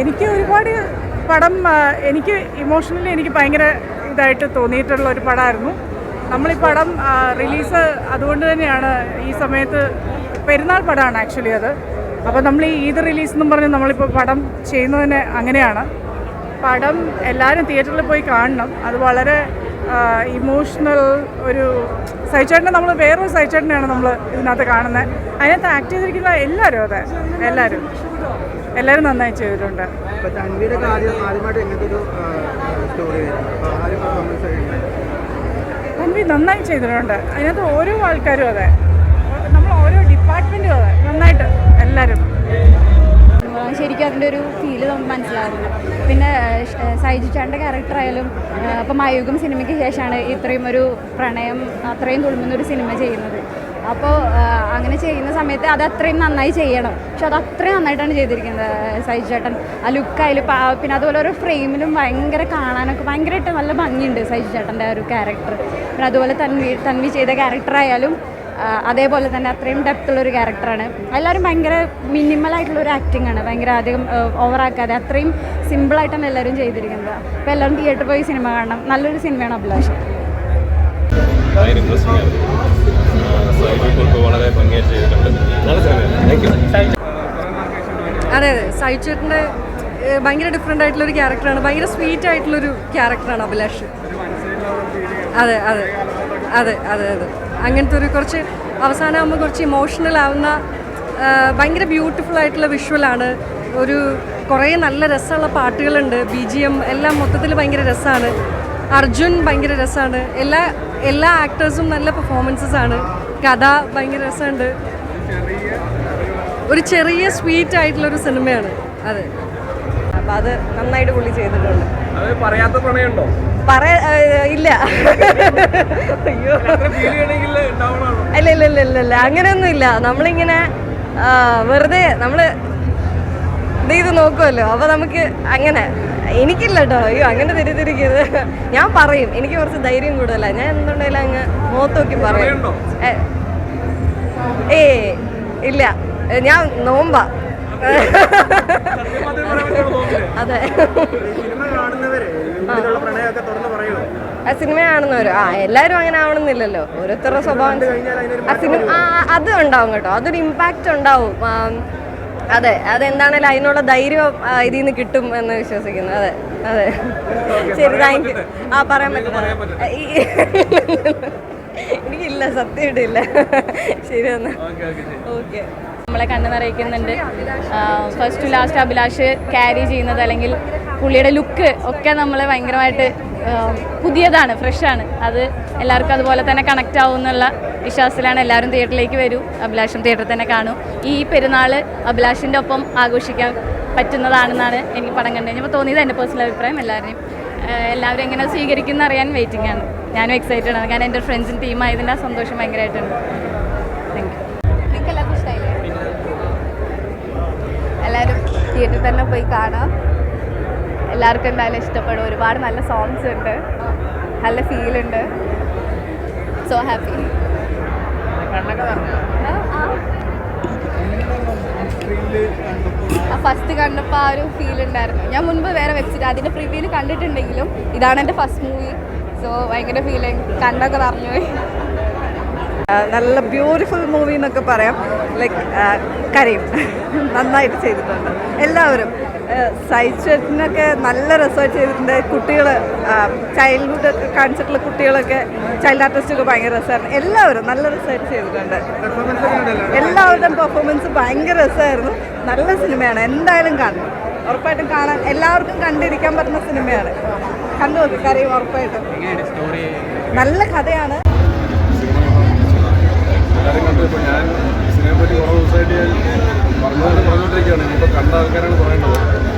എനിക്ക് ഒരുപാട് പടം എനിക്ക് ഇമോഷണലി എനിക്ക് ഭയങ്കര ഇതായിട്ട് തോന്നിയിട്ടുള്ള ഒരു പടമായിരുന്നു ഈ പടം റിലീസ് അതുകൊണ്ട് തന്നെയാണ് ഈ സമയത്ത് പെരുന്നാൾ പടമാണ് ആക്ച്വലി അത്. അപ്പോൾ നമ്മൾ ഈ ഈദ് റിലീസ് എന്നും പറഞ്ഞ് നമ്മളിപ്പോൾ പടം ചെയ്യുന്നതിന് അങ്ങനെയാണ്. പടം എല്ലാവരും തിയേറ്ററിൽ പോയി കാണണം. അത് വളരെ ഇമോഷണൽ ഒരു സൈച്ചേട്ടനെ നമ്മൾ വേറൊരു സൈച്ചേട്ടനെയാണ് നമ്മൾ ഇതിനകത്ത് കാണുന്നത് അതിനകത്ത് ആക്ട് ചെയ്തിരിക്കുന്ന എല്ലാവരും അതെ എല്ലാവരും എല്ലാവരും നന്നായി ചെയ്തിട്ടുണ്ട്. ഇപ്പൊ തൻവി നന്നായി ചെയ്തിട്ടുണ്ട്. അതിനകത്ത് ഓരോ ആൾക്കാരും അതെ. നമ്മൾ ഓരോ ഡിപ്പാർട്ട്മെന്റും അതെ. നന്നായിട്ട് എല്ലാവരും ശരിക്കും അതിന്റെ ഒരു ഫീൽ നമുക്ക് മനസ്സിലാകുന്നു പിന്നെ സൈജു ചാന്റെ ക്യാരക്ടർ ആയാലും അപ്പം മയുഗം സിനിമയ്ക്ക് ശേഷമാണ് ഇത്രയും ഒരു പ്രണയം അത്രയും തുളുമ്പുന്ന ഒരു സിനിമ ചെയ്യുന്നത്. അപ്പോൾ അങ്ങനെ ചെയ്യുന്ന സമയത്ത് അത് അത്രയും നന്നായി ചെയ്യണം. പക്ഷെ അത് അത്രയും നന്നായിട്ടാണ് ചെയ്തിരിക്കുന്നത് സൈജ് ചേട്ടൻ. ആ ലുക്കായാലും പിന്നെ അതുപോലെ ഓരോ ഫ്രെയിമിലും ഭയങ്കര കാണാനൊക്കെ ഭയങ്കരമായിട്ട് നല്ല ഭംഗിയുണ്ട് സൈജ് ചേട്ടന്റെ ഒരു ക്യാരക്ടർ. പിന്നെ അതുപോലെ തൻവി തൻവി ചെയ്ത ക്യാരക്ടർ ആയാലും അതേപോലെ തന്നെ അത്രയും ഒരു ക്യാരക്ടറാണ് എല്ലാവരും ഭയങ്കര മിനിമൽ ആയിട്ടുള്ള ഒരു ആക്ടിംഗ് ആണ്. ഭയങ്കര അധികം ഓവറാക്കാതെ അത്രയും സിമ്പിളായിട്ടാണ് എല്ലാവരും ചെയ്തിരിക്കുന്നത്. അപ്പോൾ എല്ലാവരും തിയേറ്ററിൽ പോയി സിനിമ കാണണം. നല്ലൊരു സിനിമയാണ് അഭിലാഷം. അതെ അതെ. സൈച്ചേട്ടന്റെ ഭയങ്കര ഡിഫറെന്റ് ആയിട്ടുള്ളൊരു ക്യാരക്ടറാണ് ഭയങ്കര സ്വീറ്റ് ആയിട്ടുള്ളൊരു ക്യാരക്ടറാണ് അഭിലാഷ്. അതെ അതെ. അതെ അതെ അതെ. അങ്ങനത്തെ ഒരു കുറച്ച് അവസാനമാകുമ്പോൾ കുറച്ച് ഇമോഷണൽ ആവുന്ന ഭയങ്കര ബ്യൂട്ടിഫുൾ ആയിട്ടുള്ള വിഷ്വലാണ് ഒരു കുറേ നല്ല രസമുള്ള പാട്ടുകളുണ്ട്. ബി ജി എം എല്ലാം മൊത്തത്തിൽ ഭയങ്കര രസമാണ്. അർജുൻ ഭയങ്കര രസമാണ്. എല്ലാ എല്ലാ ആക്ടേഴ്സും നല്ല പെർഫോമൻസസ് ആണ്. കഥ ഭയങ്കര രസമുണ്ട്. ഒരു ചെറിയ സ്വീറ്റ് ആയിട്ടുള്ള ഒരു സിനിമയാണ് അതെ. അപ്പൊ അത് നന്നായിട്ട് പുള്ളി ചെയ്തിട്ടുണ്ട്. പറയാത്ത പറയാ ഇല്ല. അയ്യോ. ഇല്ല ഇല്ല ഇല്ല ഇല്ല. അങ്ങനെയൊന്നും ഇല്ല നമ്മളിങ്ങനെ വെറുതെ നമ്മൾ ഇത് ചെയ്ത് നോക്കുമല്ലോ അപ്പൊ നമുക്ക് അങ്ങനെ എനിക്കില്ല കേട്ടോ അയ്യോ അങ്ങനെ തിരിതിരിക്കരുത് ഞാൻ പറയും. എനിക്ക് കുറച്ച് ധൈര്യം കൂടുതല. ഞാൻ എന്തുണ്ടെങ്കിലും അങ്ങ് മുഖത്ത് നോക്കി പറയും. ഏ ഇല്ല. ഞാൻ നോമ്പാ. അതെ. ആ. സിനിമ കാണുന്നവരോ. ആ എല്ലാവരും അങ്ങനെ ആവണമെന്നില്ലല്ലോ. ഓരോരുത്തരുടെ സ്വഭാവം ആ സിനിമ ആ അത് ഉണ്ടാവും കേട്ടോ. അതൊരു ഇമ്പാക്റ്റ് ഉണ്ടാവും. അതെ. അതെന്താണേലും അതിനുള്ള ധൈര്യം ഇതിൽ നിന്ന് കിട്ടും എന്ന് വിശ്വസിക്കുന്നു. അതെ. അതെ. ശരി താങ്ക് യു ആ പറയാൻ പറ്റില്ല എനിക്കില്ല എനിക്കില്ല സത്യമായിട്ടില്ല. ശരി എന്നാ. ഓക്കെ. നമ്മളെ കണ്ണു നിറയിക്കുന്നുണ്ട് first to last Abhilash carry ചെയ്യുന്നത് അല്ലെങ്കിൽ പുള്ളിയുടെ ലുക്ക് ഒക്കെ നമ്മളെ ഭയങ്കരമായിട്ട് പുതിയതാണ് ഫ്രഷാണ് അത് എല്ലാവർക്കും അതുപോലെ തന്നെ കണക്റ്റ് ആവും എന്നുള്ള വിശ്വാസത്തിലാണ് എല്ലാവരും തിയേറ്ററിലേക്ക് വരൂ. അഭിലാഷം തിയേറ്ററിൽ തന്നെ കാണും. ഈ പെരുന്നാൾ അഭിലാഷിന്റെ ഒപ്പം ആഘോഷിക്കാൻ പറ്റുന്നതാണെന്നാണ് എനിക്ക് പടം കണ്ടു കഴിഞ്ഞപ്പോൾ തോന്നിയത്. എന്റെ പേഴ്സണൽ അഭിപ്രായം എല്ലാവരെയും എല്ലാവരും എങ്ങനെ സ്വീകരിക്കുന്ന അറിയാൻ വെയിറ്റിംഗ് ആണ്. ഞാനും എക്സൈറ്റഡ് ആണ്. കാരണം എന്റെ ഫ്രണ്ട്സിന്റെ ടീമായതിന്റെ സന്തോഷം ഭയങ്കരമായിട്ടുണ്ട്. താങ്ക് യു നിങ്ങൾക്ക് എല്ലാവർക്കും ഇഷ്ടമായില്ലേ എല്ലാവരും തിയേറ്ററിൽ തന്നെ പോയി കാണാം. എല്ലാവർക്കും എന്തായാലും ഇഷ്ടപ്പെടും. ഒരുപാട് നല്ല സോങ്സ് ഉണ്ട്. നല്ല ഫീൽ ഉണ്ട്. സോ ഹാപ്പി ആ ഫസ്റ്റ് കണ്ടപ്പോൾ ആ ഒരു ഫീൽ ഉണ്ടായിരുന്നു. ഞാൻ മുൻപ് വേറെ വെബ്സൈറ്റ് അതിന്റെ പ്രിവ്യൂൽ കണ്ടിട്ടുണ്ടെങ്കിലും ഇതാണ് എന്റെ ഫസ്റ്റ് മൂവി സോ ഭയങ്കര ഫീലിംഗ് കണ്ടൊക്കെ നിറഞ്ഞുപോയി നല്ല ബ്യൂട്ടിഫുൾ മൂവി എന്നൊക്കെ പറയാം. ലൈക്ക് കരയും. നന്നായിട്ട് ചെയ്തിട്ടുണ്ട്. എല്ലാവരും സൈച്ചേട്ടിനൊക്കെ നല്ല റിസർച്ച് ചെയ്തിട്ടുണ്ട്. കുട്ടികൾ ചൈൽഡ്ഹുഡ് ഒക്കെ കാണിച്ചിട്ടുള്ള കുട്ടികളൊക്കെ ചൈൽഡ് ആർട്ടിസ്റ്റൊക്കെ ഭയങ്കര രസമായിരുന്നു. എല്ലാവരും നല്ല റിസർച്ച് ചെയ്തിട്ടുണ്ട്. എല്ലാവരുടെയും പെർഫോമൻസ് ഭയങ്കര രസമായിരുന്നു. നല്ല സിനിമയാണ്. എന്തായാലും കാണണം ഉറപ്പായിട്ടും കാണാൻ എല്ലാവർക്കും കണ്ടിരിക്കാൻ പറ്റുന്ന സിനിമയാണ്. കണ്ടു കരയും ഉറപ്പായിട്ടും. നല്ല കഥയാണ്. എല്ലാവരും കണ്ടു. ഇപ്പോൾ ഞാൻ സിനിമയെ പറ്റി കുറേ ദിവസമായിട്ട് ഞാൻ പറഞ്ഞുകൊണ്ട് പറഞ്ഞുകൊണ്ടിരിക്കുകയാണ്. ഇനിയിപ്പോൾ കണ്ട ആൾക്കാരാണ് പറയേണ്ടത്.